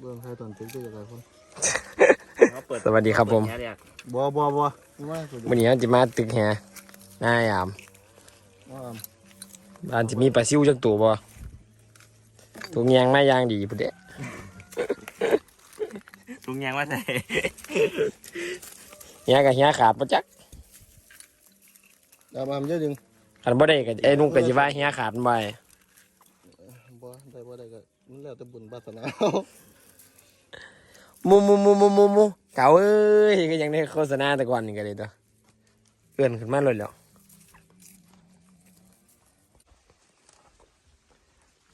เบื้องไทยตอนตึกได้จากไรคนเขาเปิดสวัสดีครับผมเปิแเรียกบัวบัวบัวนี่ว่าสุดวันนี้เราจะมาตึกแฮหน้ายามว่าบ้านจะมีปลาซิวจักตัวบ่ตัวเงียงไม่ยางดีพุ่นเด้ลุงยังว่าใส่เฮียกับเฮียขาดบ่จักดาบามเยอะดึงคันบ่ได้ก็ไอ้นุ่งก็สิว่าเฮียขาดมันไปบัวได้บัวได้ก็มันแล้วแต่บุญบาสนา มูมูมูมูมูมูเก่าเอ้ยก็ยังได้โฆษณาแต่ก่อนนี่ก็เลยตัวเอื้อนขึ้นมาเลยแล้ว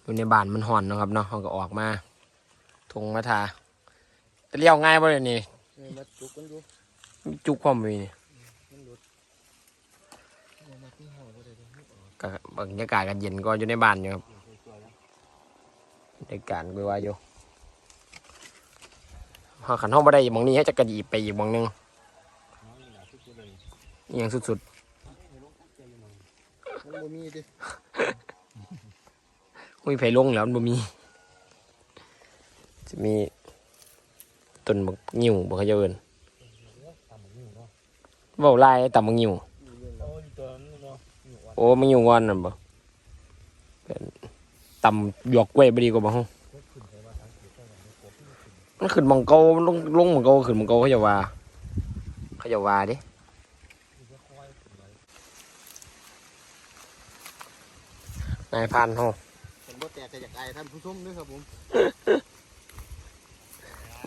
อยู่ในบ้านมันห่อนเนาะครับเนาะเขาก็ออกมาทงมาทาแต่เลี้ยวง่ายบ่เลยนี่นี่มัดจุกกันอยู่จุกความมีนี่มันหลุดเอามาที่ห้องก็ได้เดี๋ยวมันออกก็บรรยากาศกันเย็นก็อยู่ในบ้านอยู่ครับบรรยากาศไปว่าอยู่ หาขันห้องบ่ได้อีกหมองนี้ให้จะกระดีไปอีกหมองนึงอหยังสุดมันบ่มีดิๆคุยไผลงแล้วมันบ่มี จะมีต้นบักงิ้วบ่เขาจะเอิ้นเว้าลายต่ำบักงิ้วโอ้มังงิ้วงอนนั่นบ่ต่ำหยวกกล้วยบ่ดีกว่าบ่ฮู้ มันขึ้นหมองเก่ามันลงลงหมองเก่าขึ้นหมองเก่าเขาจะว่าเขาจะว่าเดินายพันเฮาผมบ่แตกก็อยากอายท่านผู้ชมด้วยครับผม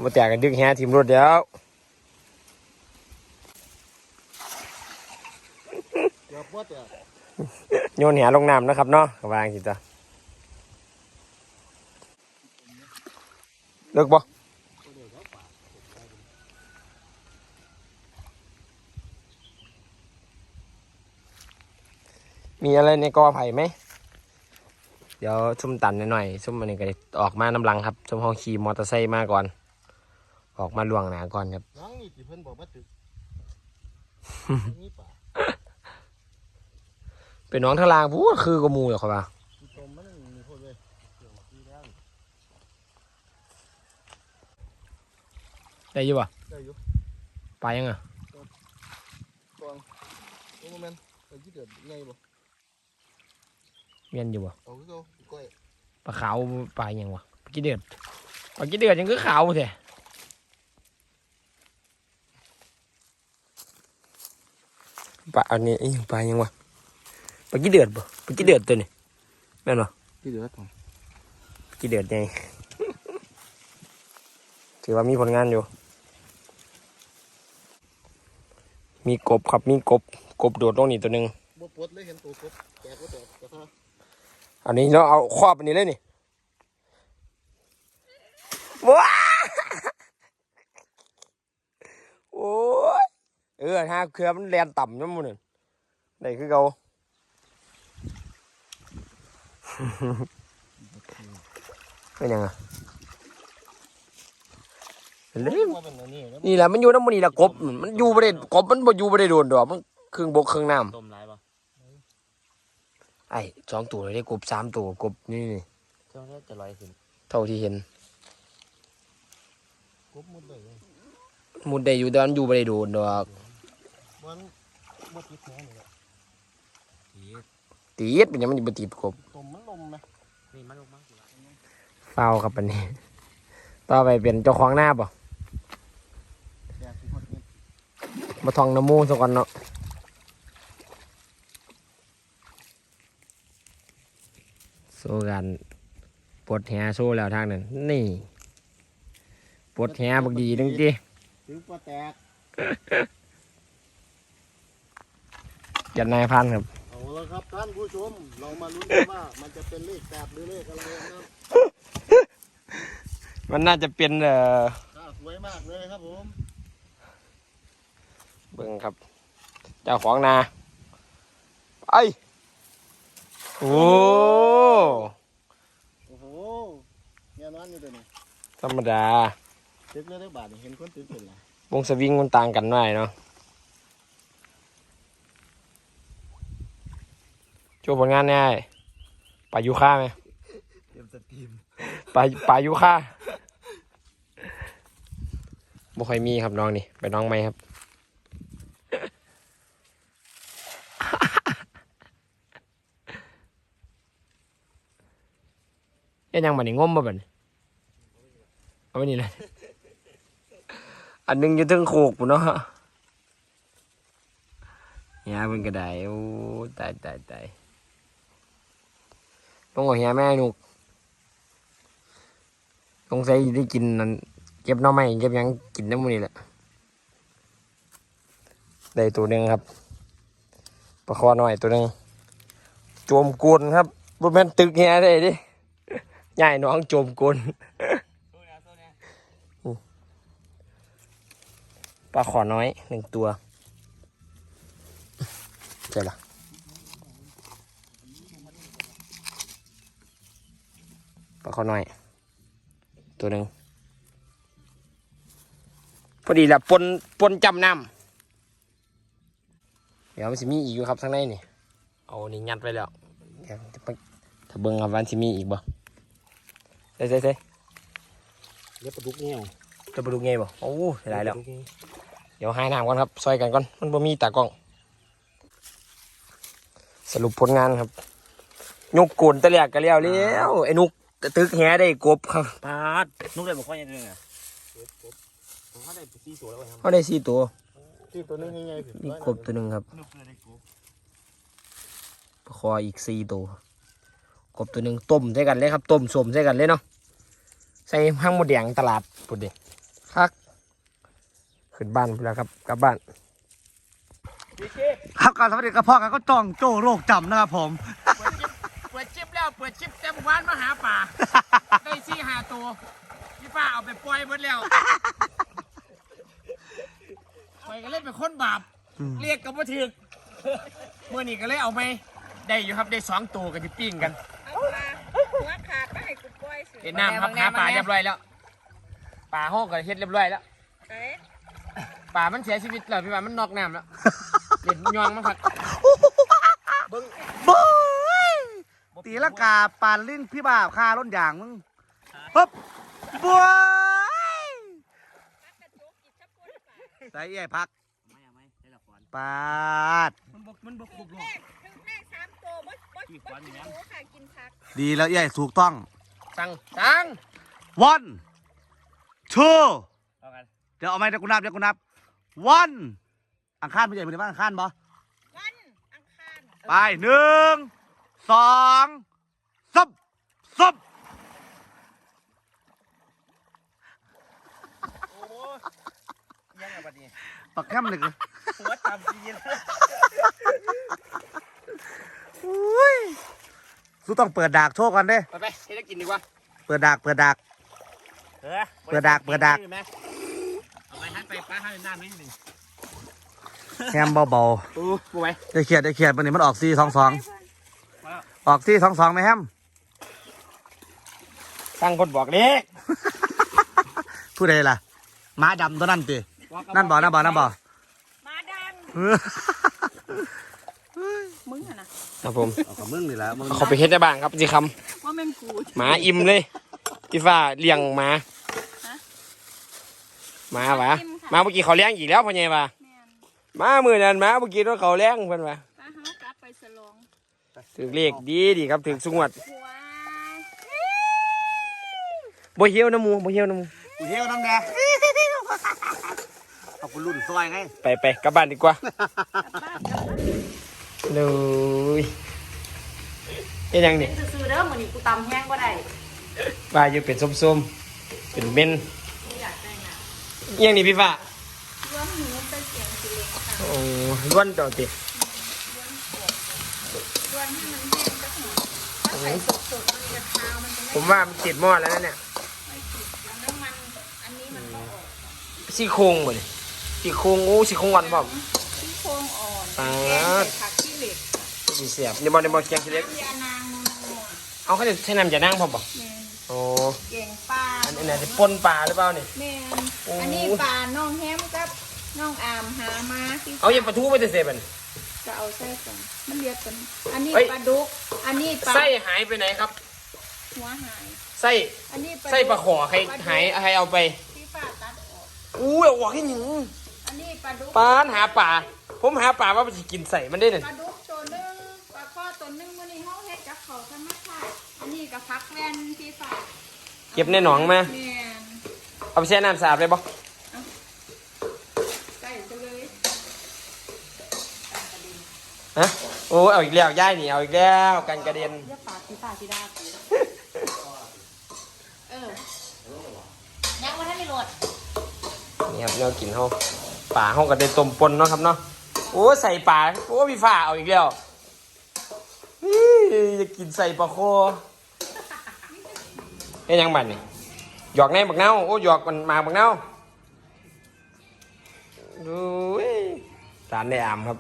บ่แตกกันดึกแฮทีมรถเดี๋ยวเดี๋ยวบ่แตกโยนแหลงน้ำนะครับเนาะก็วางสิจ้ะเลิกบ่ มีอะไรในกอไผ่ไหม เดี๋ยวซุ่มตันหน่อยๆซุ่มอันนี้ก็ได้ออกมาน้ำลังครับซุ่มห้องขี่มอเตอร์ไซค์มาก่อน ออกมาล่วงหนาก่อนครับ น้องนี่ที่เพิ่นบอกว่าตึกนี่ป่าเป็นน้องทางลางพูดคือกระมูเหรอครับว่าที่ตมมันมีโพดเลยเดี๋ยวที่แล้วได้อยี่บ่ได้อยู่ไปยังอะกองโอ้โมเมนต์ไปที่เดือดไงบ่ เมียนอยู่บ่เอาคือเอาก้อยปลาขาวปลาหยังวะปลากี้เดือดปลากี้เดือดยังคือขาวแท้ปลาอันนี้อิหยังปลาหยังวะปลากี้เดือดบ่ปลากี้เดือดตัวนี้แม่นบ่ที่เดือดปลากี้เดือดไงถือว่ามีผลงานอยู่ มีกบครับมีกบ กบโดดลงนี่ตัวหนึ่งบ่ปวดเลยเห็นตัวกบแตกก็แตกกระทะ อันนี้เราเอาครอบอันนี้เลยนี่ว้าโอ้ยเออห้าเครือมันแลนต่ำยังมันนี่ได้คือเขาเป็นยังไงเล่นว่าเป็นอันนี้แล้วนี่แหละมันอยู่น้ำมันนี่แหละกบ มันอยู่ประเด็นกบมันบ่อยู่ประเด็นโดนดอกมันครึ่งบกครึ่งน้ำ ไอ้สองตัวเลยได้กบสามตัวกบนี่นี่เจ้าเนี่ยจะลอยขึ้นเท่าที่เห็นกบหมดเลยมุดได้อยู่แต่มันอยู่ประเด็โดนดอกมันบ่ติดแหนี่แหละทีตีดเป็นหยังมันอยู่บติดกบตมมันลมไหมนี่มันลงมั้งสิเฝ้าครับอันนี้ ต่อไปเป็นเจ้าของหน้าป่ะอยากสิฮอดนี่มาทองน้ำมูกสักก่อนเนาะ โซ่กันปวดแหโซ่แล้วทางนั้นนี่ปวดแหบักดีนึงจีถึงบ่แตกยันนายพันครับเอาละครับท่านผู้ชมเรามาลุ้นกันว่ามันจะเป็นเลขแปดหรือเลขอะไรนะครับมันน่าจะเป็นเอ่ออ่าสวยมากเลยครับผมเบิ่งครับ เจ้าของนาไอ้ โอ้โอ้โหเนี่ยนอนอยู่เดี๋ยวนี้ธรรมดาตึกเลยได้บาทนี่เห็นคนตึกเป็นไรวงสวิงมันต่างกันหน่อยเนาะโชว์ผลงานแน่ปลายูค่าไหมเตรียมสตรีมปลาปลายูค่าบ่ค่อยมีครับน้องนี่ไปน้องไหมครับ อยังบันนี่งมมาบัดนเอาไว้นี่เลยอันหนึงอยู่ถึงโขกปุ่นเนาะเฮียเป็นกระไดโอ้ตายตายตายต้องบอกเฮียแม่หนุกสงสัยได้กินนั่นเก็บน้อไม้เก็บยังกินน้ำมันนี่แหละได้ตัวหนึ่งครับปลาคอหน่อยตัวหนึ่งโจมกวนครับบ่แม่นตึกเฮียได้ดิ ใหญ่น้องโจมกวนปลาขอน้อยหนึ่งตัวใช่ละปลาขอน้อย ตัวหนึ่งพอดีละปนปนจำน้ำเดี๋ยวมันสิมีอีกอยู่ครับข้างในนี่เอานี่ยัดไว้แล้วเดี๋ยวจะไปถ้าเบิ่งครับวันสิมีอีกบ่ ใส่ใส่ใส่เรียกปลาดุกเนี่ยจะไปดูไงบ่โอ้เสียดายแล้ว เดี๋ยวหายน้ำก่อนครับซอยกันก่อน มันบ่มีตากล้อง สรุปผลงานครับ ยกโกนตะเลียกกันแล้วแล้วไอ้นุกตึกแหได้กบครับปาดนุกเลยบอกว่ายังไงอะผมเขาได้ไปซีตัวแล้วครับเขาได้สี่ตัวที่ตัวนึงยังไงผิดนี่กบตัวหนึ่งครับนุกเลยได้กบคออีกสี่ตัว กบตัวหนึ่งต้มใส่กันเลยครับต้มสมใส่กันเลยเนาะใส่ห้างหมดแดงตลาดปุดเด็คักขึ้นบ้านไปแล้วครับกลับบ้านครับการสวัสดีกับพ่อกันก็จ้องโจโรคจำนะครับผมเปิดชิปแล้วเปิดชิปเต็มวานมาหาป่าได้ซี่หาตัวพี่ป้าเอาไปปล่อยหมดแล้วปล่อยก็เล่นเป็นคนบาปเรียกกับว่าถึกเมื่อนี้ก็เลยเอาไปได้อยู่ครับได้สองตัวกันที่ปิ้งกันเอาปลา หัวขาดมาให้กูปล่อยสิเห็นน้ำครับหาปลาเรียบร้อยแล้วปลาห้องก็เฮ็ดเรียบร้อยแล้วเอ๊ะปลามันเสียชีวิตแล้วพี่ป้ามันนอกน้ำแล้วเด็ดยองมันครับบอยตีละกาปานลิ้นพี่บ่าวคาล้นอย่างมึงปึ๊บบอยพักกระจุกกินชับปนป่าใส่ใหญ่พักไม่เอาไม่ได้ละครปาดมันบกมันบกถึคุบงหรแรอกถึงแรกสามตัวบ่บ่บ่กินหมูค่ะกินผัก ดีแล้วใหญ่ถูกต้องสั่งสั่ง one two เอากันเดี๋ยวเอาไหมเดี๋ยวกูนับเดี๋ยวกูนับ one อังคารไม่ใหญ่เป็นไงบ้างอังคารบ่วันอังคารไปหนึ่งสองซับซับยังไงบัดนี้ปักแคมเลยกูหัวตามซีนอุ้ย สู้ต้องเปิดดากโชว์ก่อนเด้ ไปไปให้ได้กินดีกว่าเปิดดากเปิดดาก เออเปิดดักเปิดดักเอาไปหันไปป้าหันหน้าไม่หนึ่งแคมเบาโอ้กูไปๆได้เขียดได้เขียดวันนี้มันออกซีสองสองออกซีสองสองไหมแฮมสั่งคนบอกเล็กผู้ใดล่ะม้าดำตัวนั่นตินั่นบ่นั่นบ่นั่นบ่ มาดัง มึงอะนะครับผมเอากับมึงนี่แหละมึงเขาไปเฮ็ดได้บ้างครับจีคว่าแม่นกูำหมาอิ่มเลยพี่ฟ้าเลี้ยงหมาฮะหมาวะหมาเมื่อกี้เขาเลี้ยงอีกแล้วพ่อใหญ่ปะแม่นหมามือนั้นหมาเมื่อกี้รถเขาเลี้ยงเพิ่นวะป้าเฮากลับไปสลองถึงเลขดีดีครับถึงสุงวดหัวบ่เหี่ยวน้ำหมูบ่เหี่ยวน้ำหมูกูเที่ยวน้ำแดงเอากูรุ่นซอยไงไปไปกลับบ้านดีกว่า กลับบ้านกลับบ้าน เลยเอ็นยังนี่ซื่อๆเด้อมื้อนี้กูตำแห้งบ่ได้ปลาอยู่เป็นส้มๆ เป็นเม่นกูอยากได้น่ะอิหยังนี่พี่ฟ้ารวมหมูใส่เกียงสิเล็กค่ะโอ้ล้วนต่อติรวนให้มันแห้งจักหน่อยถ้าใส่สดๆมันจะคาวมันจะผไม่มว่ามันติดหม้อแล้วนะเนี่ยไม่ติดแล้วน้ำมันอันนี้มันก็ออกซี่โครงบ่นี่ซี่โครงโอ้ซี่โครงวันพร้อมซี่โครงอ่อนป๊าดแกงใส่ผักขี้เหล็ก สิเสียบนี่บ่นี่บ่เกียงสิเล็กน้ำยานางนัวเอาเขาจะใช้น้ำจะนั่งพร้อมบ่แมนโอ้เก่งปลาอันนี้น่าจะปนปลาหรือเปล่านี่ แมนโอ้อันนี้ปลาน้องแฮมกับน้องอามหามาที่เอาอย่าปลาทูไปแต่เสพมัน จะเอาไส้กันมันเรียกกัน อันนี้เฮ้ย ปลาดุก อันนี้ปลาไส้หายไปไหนครับ หัวหาย ไส้อันนี้ไส้ปลาขอใครหายใครเอาไป ที่ป้าตัดออก อู้ยเอาออกให้หนึ่งอันนี้ปลาดุกปานหาป่า ผมหาป่าว่ามันจะกินใส่มันได้เนี่ยปลาดุก นนี้กับพักแวนที่ฝากเก็บในหนองมา เนี่ยเอาไปแช่น้ำสะอาดเลยบ่ใส่ไปเลยฮะโอ้เอาอีกแล้วย่ายนี่เอาอีกแล้วกันกระเด็น เรียกปลาที่ฝากที่ดาปูเออยังว่าท่านได้โหลดนี่ครับแนวกินเขาป่าเขาก็ได้ต้มปนเนาะครับเนาะโอ้ใส่ป่าโอ้พี่ฟ้าเอาอีกแล้วอี้จะกินใส่ปลาโค เอ้ยยังบันี่หยอกแน่บักเน่าโอ้หยอกมันมาบักเน่าดูร้านในอามครับ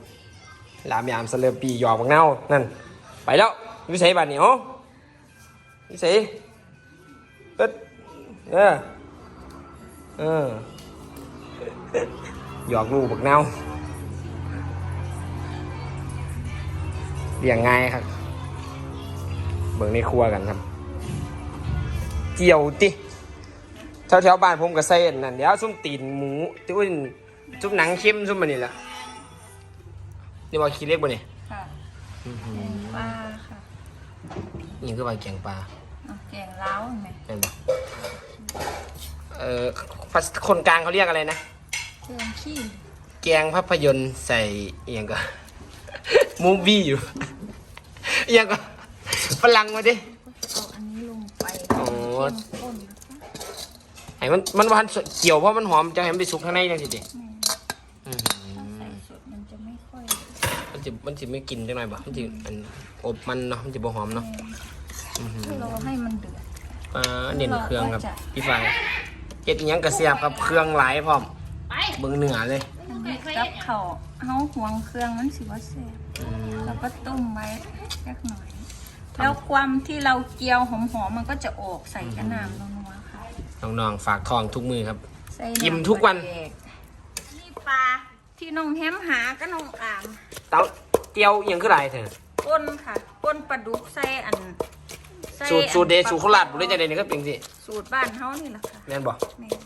ร้านในอามสเลอปีหยอกบักเน่านั่น ไปแล้ววิสัยบัดนี่โอ้วิสัยตึ๊ดเออเออหยอกลูกบักเน่าเลี้ยงง่ายครับ เบิ่งในครัวกันครับ เกี่ยวติแถวแถวๆบ้านผมก็ใส่อันนั่นเดี๋ยวซุ่มตีนหมูตุ้นซุ่มหนังเข้มซุ่มมันนี่แหละนี่ว่าขี้เล็กบ่เนี่ยค่ะปลาค่ะนี่คือว่าแกงปลาเอาแกงเล้าเห็นไหมเป็นบ่เอ่อภาษาคนกลางเขาเรียกอะไรนะ เครื่องขี้ แกงภาพยนตร์ใส่เอียงก็ มูวี่อยู่ เอียงก็ฝรั่งมาดิเอาอันนี้ลงไปโอ้ เข้มข้นนะคะไอ้มันมันวันเกี่ยวเพราะมันหอมจะให้มันไปสุกข้างในจังสิดิแม่อืมถ้าใส่สดมันจะไม่ค่อยมันจะมันจะไม่กินจังหน่อยบ่มันจะอันอบมันเนาะ มันจะบ่หอมเนาะอืมรอให้มันเดือด อ่าเน้นเครื่องครับเราก็จะพี่ฝ่ายเฮ็ดอิหยังกระเสียบครับ เครื่องหลายพร้อมไปเบิ่งเนื้อเลยอันนี้กับเขาวเฮาห่วงเครื่องมันสิว่าแซ่บอืมแล้วก็ต้มไว้แค่หน่อย แล้วความที่เราเจียวหอมๆมันก็จะออกใส่กระน้ำนัวๆค่ะน้องๆฝากทองทุกมือครับ ใส่กินทุกวันำปลาแดกนี่ปลาที่น้องแฮมหาก็น้องอามเต้าเตียวอิหยังคือหลายเถอะก้นค่ะก้นปลาดุกใส่อันใสูตรสูตรเดอันสูตรโคราชบ่ได้จังได๋นี่ก็เป็นสิสูตรบ้านเฮานี่แหละค่ะแม่นบ่แม่น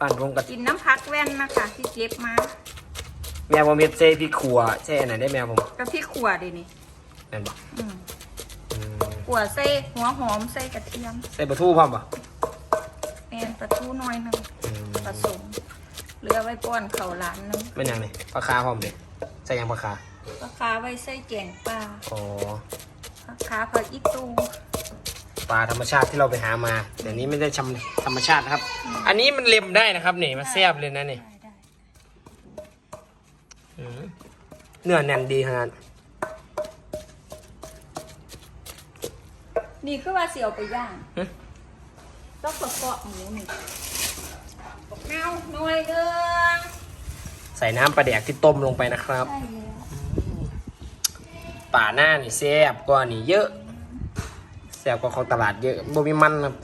บ้านผมก็กินน้ำพักแว่นนะคะที่เก็บมาแม่ผมเฮ็ดเซ่พริกขัวเซ่อันไหนได้แม่ผมกับพี่ขวดดินี่แม่นบ่อืมอืม ขวดใส่หัวหอมใส่กระเทียมใส่ปลาทูพร้อมบ่แม่นปลาทูน้อยหนึงอืมผสมเหลือไว้ป้อนเขาวหลานหนึงเป็นหยังนี่ปลาคาพร้อมเด้ใส่หยังปลาคาปลาคาไว้ใส่แกงปลาอ๋อปลาคาผักอีตูปลาธรรมชาติที่เราไปหามาเดี๋ยวนี้ไม่ได้ชำธรรมชาตินะครับ อันนี้มันเล็มได้นะครับนี่มาแซ่บเลยนะนี่ได้ได้ อืมเนื้อแน่นดีขนาด นี่คือว่าเสียวไปย่างหึต้องประกอบหมูนี่เงาหน่อยเดิงใส่น้ำปลาแดกที่ต้มลงไปนะครับ ได้แล้วป่าหน้านี่แซ่บกว่านี่เยอะแซ่บกว่าของตลาดเยอะบ่มีมันครับ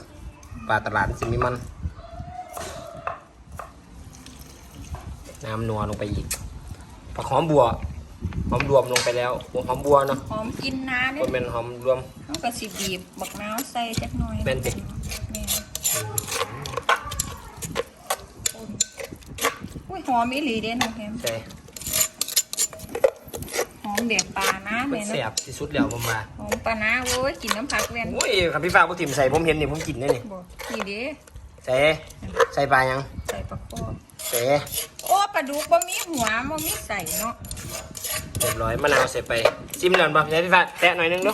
ป่าตลาดสิมีมัน น้ำนัวลงไปอีกผักหอมบัว หอมรวมลงไปแล้วหัวหอมบัวเนาะหอมกินน้าเนี่ก็ยเป็นหอมรวม เขาก็สิบีบบักน้าวใส่จักหน่อยแม่นสิแม่นอุ้ยหอมอีหลีเด้น้องแฮมใช่หอมแบบปลานะเป็แม่นเนาะแซ่บที่สุดแล้วผมมาหอมปลานะโอ้ยกินน้ำผักแว่นโอ้ยครับพี่ฟ้าผู้ถิ่มใส่ผมเห็นนี่ผมกินได้นี่บอกนี่เด้ใส่ใส่ปลายังใส่ปลาโคอใส่โอ้ปลาดุกบ่มีหัวบ่มีใส่เนาะ เรียบร้อยมะนาวใส่ไปจิ้มหน่อยบ่ใส่พี่ฟ้าแตะหน่อยนึงเดู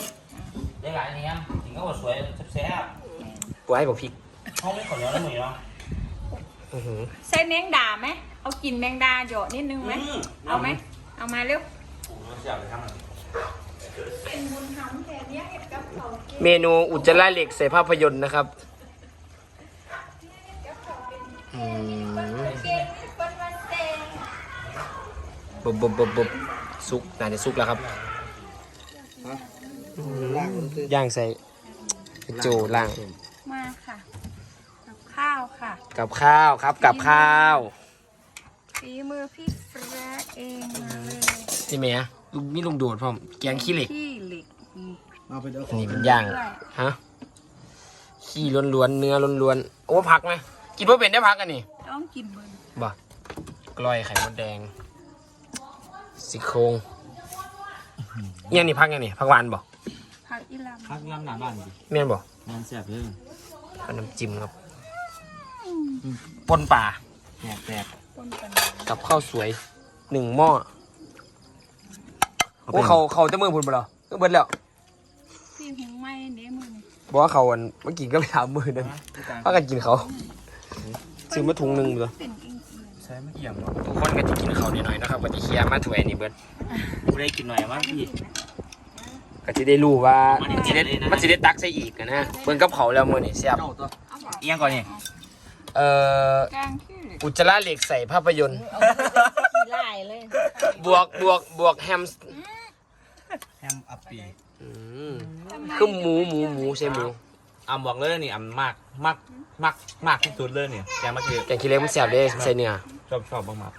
ได้หลายเนี้ยถึงก็ว่าสวยแซ่บปล่อยบอกพริกๆห้องไม่ขอเนื้อแล้วมือเนาะอื้อหือใส่แมงดาไหมเอากินแมงดาเหยาะนิดนึงไหมเอาไหมเอามาเร็วอยากไปทำอะไรเป็นบุญทำแค่นี้เห็ดกับเขาเก่งเมนูอุจจาระเหล็กใส่ภาพยนตร์นะครับอืมเก่งนี่เป็นวันเต็งบุบบุบบุบ บุบซุกน่าจะซุกแล้วครับย่างใส่โจล่าง มาค่ะ กับข้าวค่ะ กับข้าวครับ กับข้าวฝีมือพี่แฟร์เองมาเลยนี่ไหมฮะลุงมีลุงโดดพร้อมแกงขี้เหล็กขี้เหล็กนี่เอาไปเดี๋ยวอันนี้เป็นย่างด้วยฮะขี้ล้วนๆเนื้อล้วนๆโอ้ผักไหมกินเพื่อเป็นได้ผักกันนี่โอ้ต้องกินเบิ่งบ่กล้อยไข่มดแดง ซี่โครงอิหยังนี่พักอิหยังนี่พักหวานบ่ผักอีลพักย่ำหน้าบ้านดิแม่นบ่งานแซ่บเลยเอาน้ำจิ้มครับปนป่าแซ่บแซ่บำต้นกันกับข้าวสวยหนึ่งหม้อโอ้เขาเขาจะมือพุ่นบ่เหรอเบิดแล้วพี่หุงไหม้เด้มือนี่บอกว่าเขาอันเมื่อกี้ก็ไปถามมือนั่นพากันกินเขาซื้อมาถุงหนึ่งเลย ช่ไม่เกี่ยมหรอกทุกคนก็จะกินเขาวนิดหน่อยนะครับก็จะเคลียร์มาถ้วยนี่เบิดกูได้กินหน่อยว่าพี่ ก็จะได้รู้ว่ามัมันนจะได้เลยนะมันจะได้ตักใส่อีกอะนะเบิ่งกับเขาวแล้วมื้อนี่แซ่บเจ้าตัวเอาบอกเอียงก่อนนี่เอ่อแกงขี้เหล็กอุจจาระเหล็กใส่ภาพยนตร์ ขี้ไล่เลยบวกบวกบวกแฮมส์แฮมอัปปีอืมคือหมูหมูหมูใช่หมู อ่ำบอกเลยนี่อ่ำมากมากมากมากที่สุดเลยเนี่ยแกมาคือแกงขี้เหล็กมันแซ่บเด้ใส่เนื้อชอบชอบมาก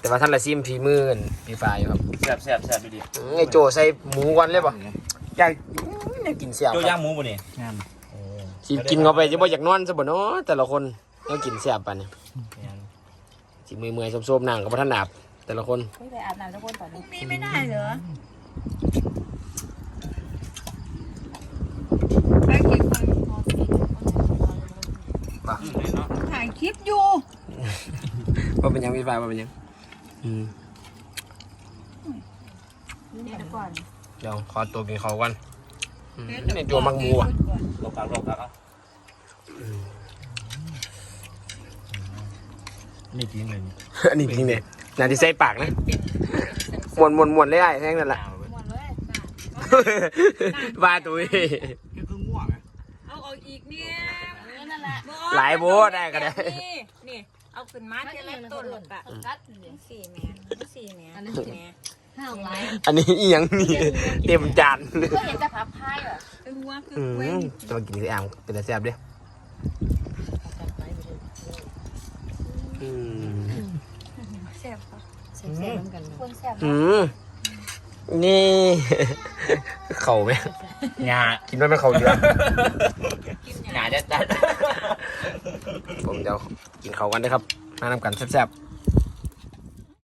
แต่ว่าท่านละซิมฝีมือกันพี่ฟ้าอยู่ครับๆแซ่บแซ่บแซ่บไปดิอืมไอโจใส่หมูก่อนเลยป่ะอยากอยากกินแซ่บโจครับย่างหมูป่ะนี่งานสิกินเข้าไปจะบ่อยากนอนซะบ่เนาะแต่ละคนต้องกินแซ่บปานนี้งานสิเมื่อยๆซบๆนั่งก็บ่ทันอาบแต่ละคนไม่ไปอาบน้ำทุกคนตอนนี้นี่ไม่ได้เหรอไปกินคน อืม เลยเนาะถ่ายคลิปอยู่ว่าเป็นหยังพี่ฟ้าว่าเป็นหยังอืมเดี๋ยวก่อนเดี๋ยวขอตัวกินข้าวก่อนอืมในตัวมักหมูอะหลบกันหลบกันเอานี่กินเลยนี่อันนี้จริงเนี่ยนาที่ใส่ปากนะมวนมวนมวนเลยไอ้แท่งนั่นแหละหมดเลยว่าตัวเองนี่คือง่วงไงเอาออกอีกเนี่ยนั่นแหละหลายโบได้ก็ได้ นี่นี่เอาขึ้นมาเทละต้นหรอกอะกัดเลยสี่แม่สี่แม่อันนี้แม่ห้าวไรอันนี้อีหยังนี่เต็มจานก็เห็นแต่พับพายเหรอเออว่าคืออืกล้วยมนี่จะมากินสิอ่างเป็นแต่แซ่บเด้อืมแซ่บปะแซ่บๆน้ำกันคนแซ่บอืม นี่ เข่าไหมงากินว่าไม่เข่าเยอะงาจะจัดผมเดี๋ยวกินเขาวกันนะครับมานำกันแซ่บๆ